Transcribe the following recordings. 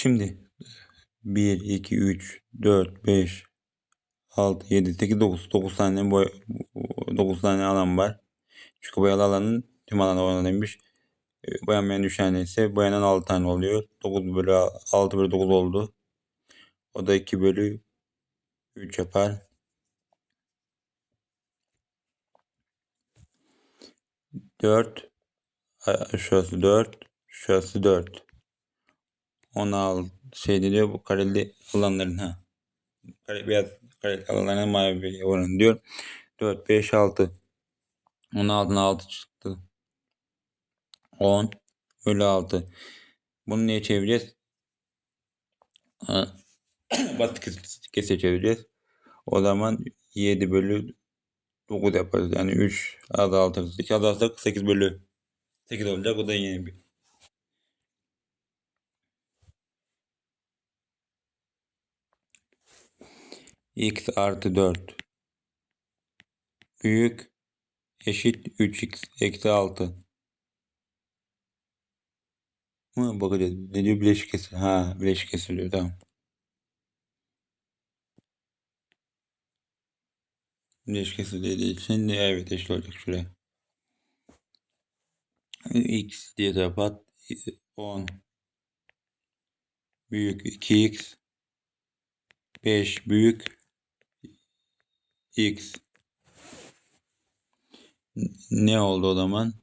Şimdi 1, 2, 3, 4, 5, 6, 7, 8, 9. 9 tane boy 9 tane alan var. Çünkü boyalı alanın tüm alanı oranıymış. E, Boyanmayan 3 tane ise boyanan 6 tane oluyor. 9 bölü 6 bölü 9 oldu. O da 2 bölü 3 yapar. 4 şurası 4 şurası 4 16 şey diyor bu kareli alanların ha. Kare beyaz kareli alanların mavi oranı diyor. 4 5 6 16'dan 6 çıktı. 10 bölü 6 bunu neye çevireceğiz? Basit kes- kese çevireceğiz. O zaman 7 bölü 9 yaparız. Yani 3 azaltırız 2 azaltırsak 8 bölü 8 olacak. O da yeni bir x artı 4 büyük eşit 3x eksi 6 mı bakacağız? Ne diyor? Bileşik kesir ha bileşik kesiliyor. Tamam. Bileşik kesir dediği için de evet eşit olacak şuraya? X diye tarafa at 10 büyük 2x 5 büyük x ne oldu o zaman?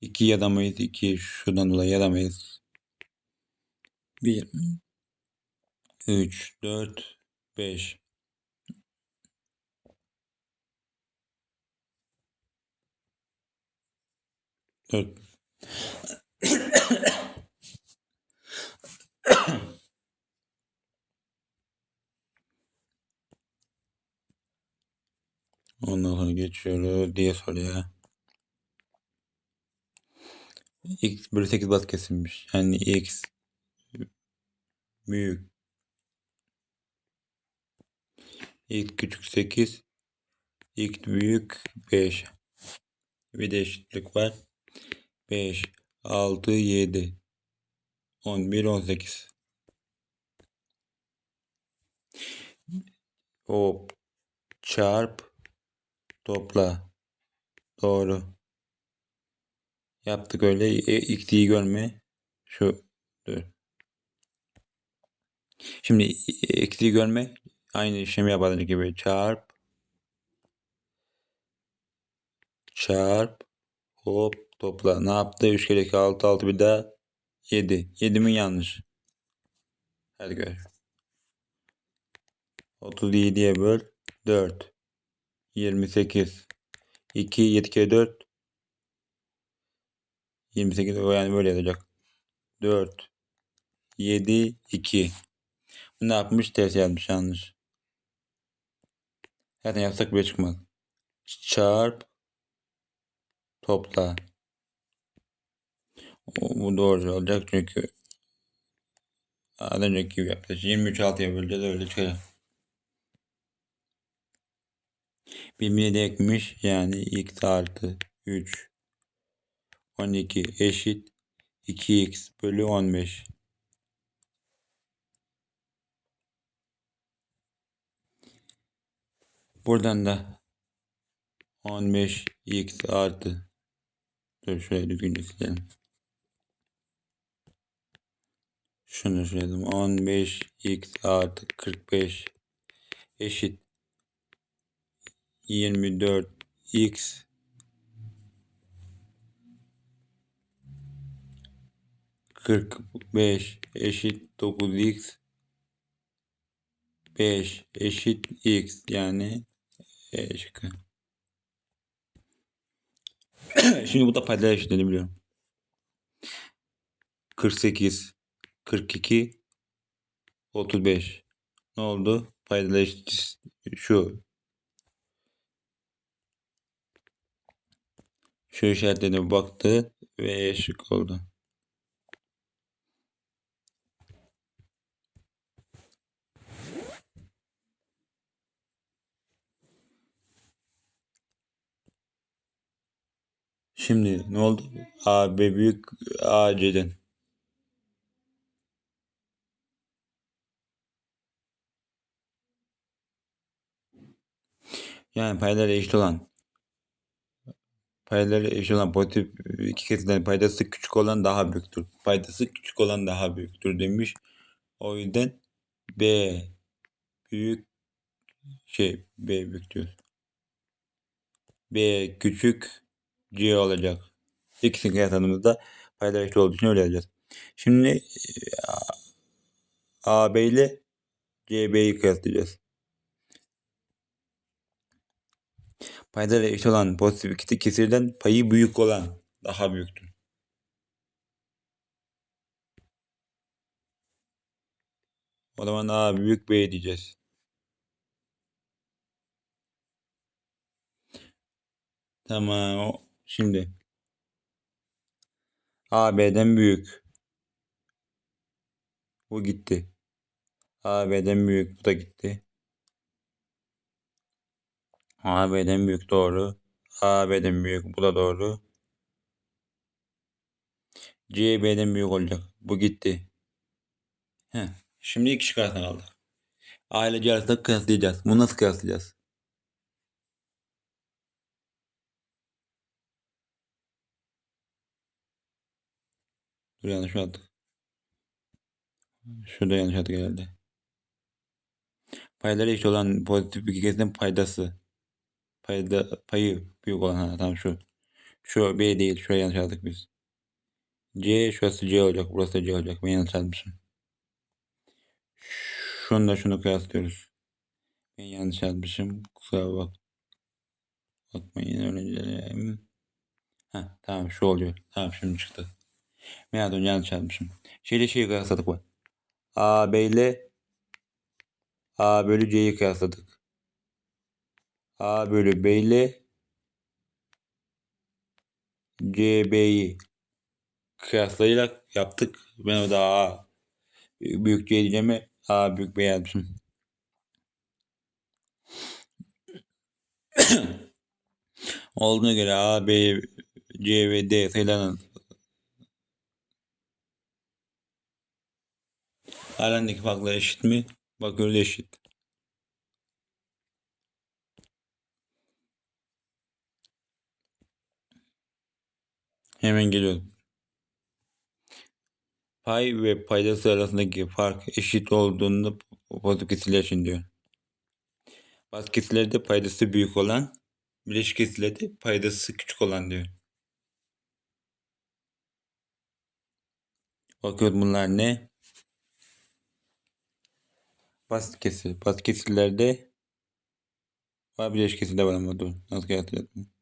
2 yadamayız. 2 şuradan dolayı yadamayız. 1 3 4 5 4 Ondan sonra geçiyoruz diye soruya. x bölü 8 baz kesilmiş. Yani x büyük x küçük 8 x büyük 5 bir de eşitlik var. 5 6 7 11 18 Hop çarp topla. Doğru. Yaptık öyle. E, x'yi görme. Şu dur. Şimdi e, eksiği görme. Aynı işlemi yapalım gibi. Çarp. Çarp. Hop topla. Ne yaptı? 3 kere 2 6 6 bir daha 7 7 mi yanlış? Hadi gör. 37'ye böl. 4 28 2 7 kere 4 28 o yani böyle yazacak. 4 7 2 bu ne yapmış? Ters yazmış yanlış. Zaten yapsak bile çıkmaz. Çarp. Topla. Bu doğru olacak çünkü. Az önceki gibi yapacağız 23 6'ya böleceğiz öyle çıkacak birbirine de ekmiş yani x artı 3 12 eşit. 2x bölü 15 buradan da 15x artı. Dur şöyle düzgünce silelim şunu şöyle 15x artı 45 eşit 24x kırk beş eşit dokuz x beş eşit x yani e şıkkı. Şimdi bu da paydalar eşitliğini biliyorum. 48 42 35 ne oldu? Paydalar eşit şu Şu işaretlerine baktı ve E oldu. Şimdi ne oldu? A, B büyük A, Yani payları eşit olan paydaları eşit olan pozitif iki kesirden paydası küçük olan daha büyüktür. Paydası küçük olan daha büyüktür demiş. O yüzden B büyük şey B büyük. B küçük C olacak. İkisini kıyasladığımızda paydalar eşit olduğu için öyle yazacağız. Şimdi AB ile CB'yi kıyaslayacağız. Paydaları eşit olan pozitif iki kesirden payı büyük olan daha büyüktür. O zaman A büyük B diyeceğiz. Tamam. Şimdi A B'den büyük. Bu gitti. A B'den büyük. Bu da gitti. A B'den büyük doğru. A B'den büyük. Bu da doğru. C B'den büyük olacak. Bu gitti. Heh. Şimdi iki şık arasında kaldık. A ile C arasında kıyaslayacağız. Bunu nasıl kıyaslayacağız? Dur yanlış attık? Şurada yanlış attık herhalde. Payları eşit olan pozitif bir kesinin paydası. Payda, payı büyük olan ha tamam şu. Şu B değil. Şuraya yanlış attık biz. C şurası C olacak. Burası C olacak. Ben yanlış yazmışım. Şunu da şunu kıyaslıyoruz. Ben yanlış yazmışım. Kusura bak. Bakmayın öğrencilerim. Heh, tamam şu oluyor. Tamam şimdi çıktı. Ben az önce yanlış yazmışım. Şeyle şeyi kıyasladık bak. A, B ile A bölü C'yi kıyasladık. A bölü B ile C, B'yi kıyaslayarak yaptık. Ben o da A büyük C diyeceğime A büyük B yazmışım. Olduğuna göre A, B, C ve D sayılarının aralarındaki farklar eşit mi? Bakıyoruz eşit. Hemen geliyorum. Pay ve paydası arasındaki fark eşit olduğunda pozitif kesirler için diyor. Bazı kesirlerde paydası büyük olan, bileşik kesirlerde paydası küçük olan diyor. Bakıyoruz bunlar ne? Basit kesir. Basit kesirlerde var bileşik kesirde var ama dur. Nasıl hatırladım?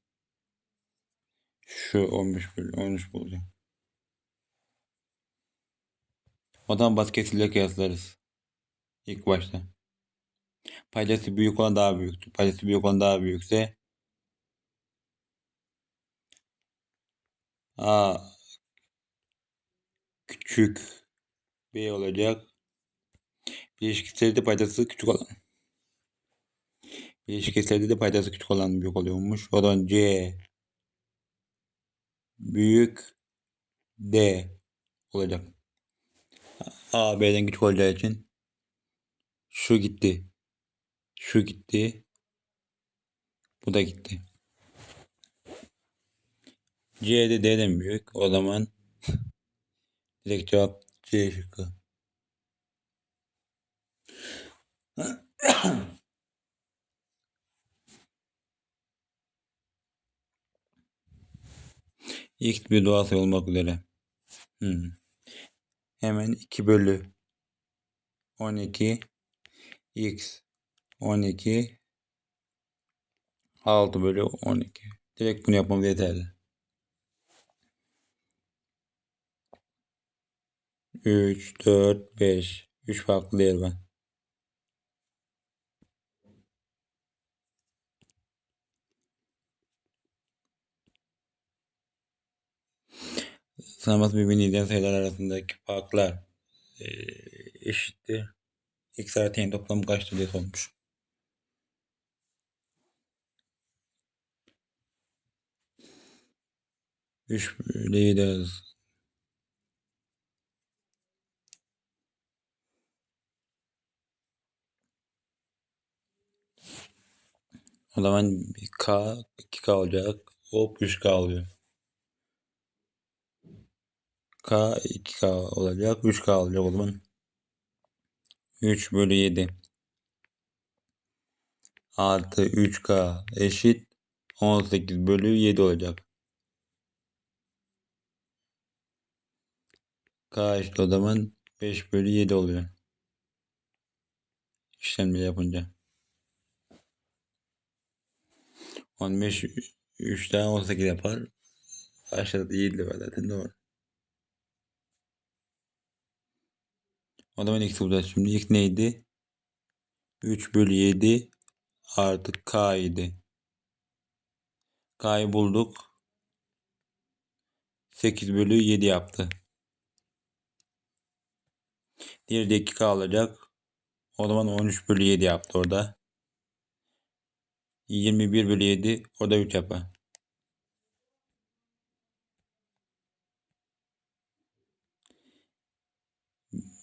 Şu 15 bölü 13 bulacağım. O zaman basit kesirle kıyaslarız. İlk başta. Paydası büyük olan daha büyüktür. Paydası büyük olan daha büyükse A küçük B olacak. Bileşik kesirde paydası küçük olan. Bileşik kesirde de paydası küçük olan büyük oluyormuş. O zaman C büyük D olacak. A B'den küçük olacağı için şu gitti. Şu gitti. Bu da gitti. C de D'den büyük. O zaman direkt cevap C şıkkı. X bir doğal olmak üzere. Hmm. Hemen 2 bölü 12 X 12 6 bölü 12. Direkt bunu yapmam yeterli. 3, 4, 5. 3 farklı değer var. Sınavması birbirini izleyen sayılar arasındaki farklar e, eşittir. X artı y toplamı kaçtır diye sormuş. Üç arası. O zaman K 2K olacak. Hop 3K oluyor. K 2K olacak. 3K olacak o zaman. 3 bölü 7 artı 3K eşit 18 bölü 7 olacak. K eşit o zaman 5 bölü 7 oluyor. İşlemleri yapınca. 15 3 daha 18 yapar. Aşağıda 7 var zaten doğru. O zaman x bulacağız şimdi. x neydi? 3 bölü 7 artı k idi. K'yı bulduk. 8 bölü 7 yaptı. Diğeri de 2k alacak. O zaman 13 bölü 7 yaptı orada. 21 bölü 7 orada 3 yapar.